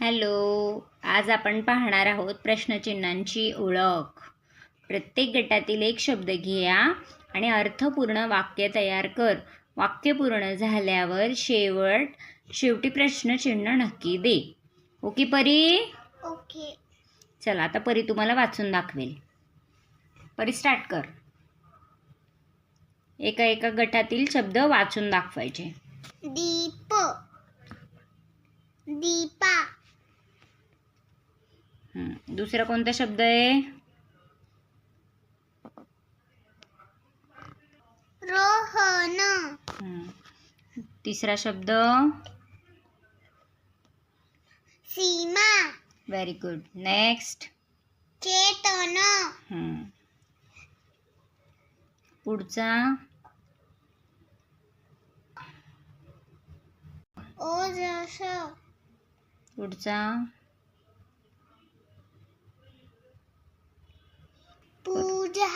Hello आज आपण पाहणार आहोत प्रश्नचिन्हांची ओळख. प्रत्येक गटातील एक शब्द घ्या आणि अर्थपूर्ण वाक्य तयार कर. वाक्य पूर्ण झाल्यावर शेवट शेवटी प्रश्नचिन्ह नक्की दे. ओके परी? ओके. चला आता परी तुम्हाला वाचून दाखवेल. परी स्टार्ट कर. एका एका गटातील शब्द वाचून दाखवायचे. दीप. दीपा. दुसरा कोणता शब्द आहे? रोहन. तिसरा शब्द? Seema. Very good next Chetan. पुढचा? ओजस पुढचा? पूजा.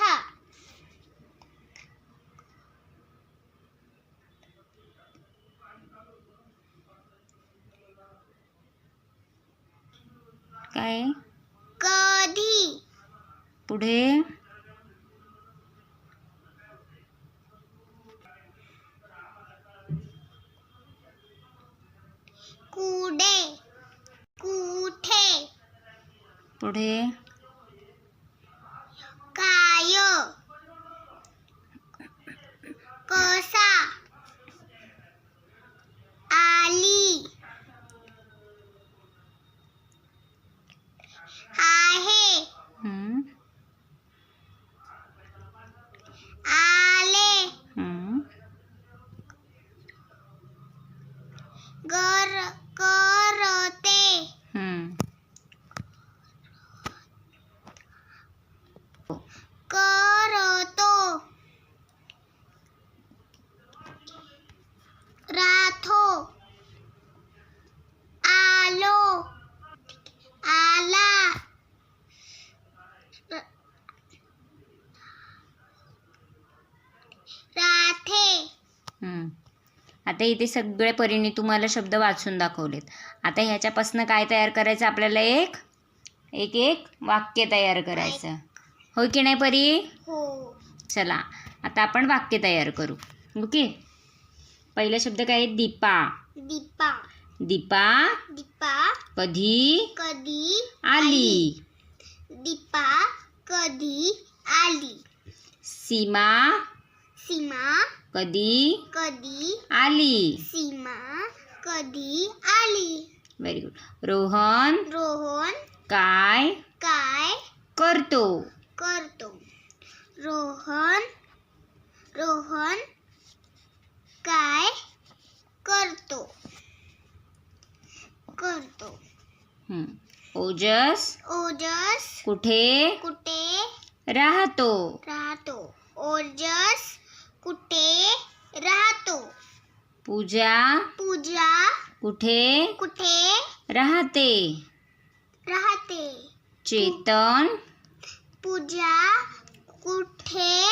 काय? कधी? पुढे? कुडे कुठे? पुढे काय कसा आली आहे हं. आले हं. गर कर हं. करतो राथो आलो आला र- राथे हं. आता इथे सगळे परीने तुम्हाला शब्द वाचून दाखवलेत. आता ह्याच्यापासून काय तयार करायचं आपल्याला एक? एक एक वाक्य तयार करायचं. होय की नाही परी? हो. चला आता आपण वाक्य तयार करू. ओके पहिला शब्द काय? आहे? दीपा. दीपा. दीपा. दीपा. कधी? कधी? आली. दीपा. कधी? आली. सीमा. सीमा कधी? कधी? आली. सीमा कधी? आली. व्हेरी गुड रोहन रोहन काय? काय? करतो. करतो. रोहन रोहन काय? करतो. करतो. ओजस? ओजस? कुठे? कुठे? राहतो. राहतो. ओजस? कुठे राहतो? पूजा पूजा कुठे कुठे राहते? राहते. चेतन पूजा कुठे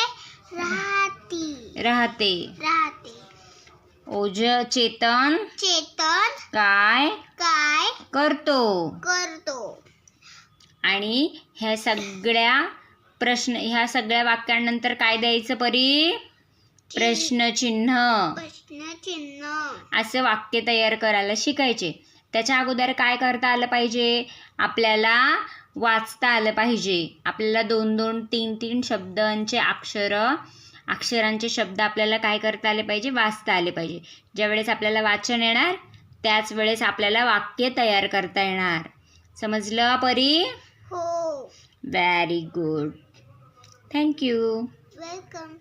राहती? राहते. राहते. ओज चेतन चेतन काय काय करतो? करतो? आणि ह्या सगळ्या प्रश्न ह्या सगळ्या वाक्यांनंतर काय द्यायचं परी? प्रश्नचिन्ह. प्रश्न चिन्ह असं वाक्य तयार करायला शिकायचे. त्याच्या अगोदर काय करता आलं पाहिजे? आपल्याला वाचता आलं पाहिजे. आपल्याला दोन दोन तीन तीन शब्दांचे अक्षर अक्षरांचे शब्द आपल्याला काय करता आले पाहिजे? वाचता आले पाहिजे. ज्यावेळेस आपल्याला वाचन येणार त्याच वेळेस आपल्याला वाक्य तयार करता येणार. समजलं परी? हो. Very good thank you welcome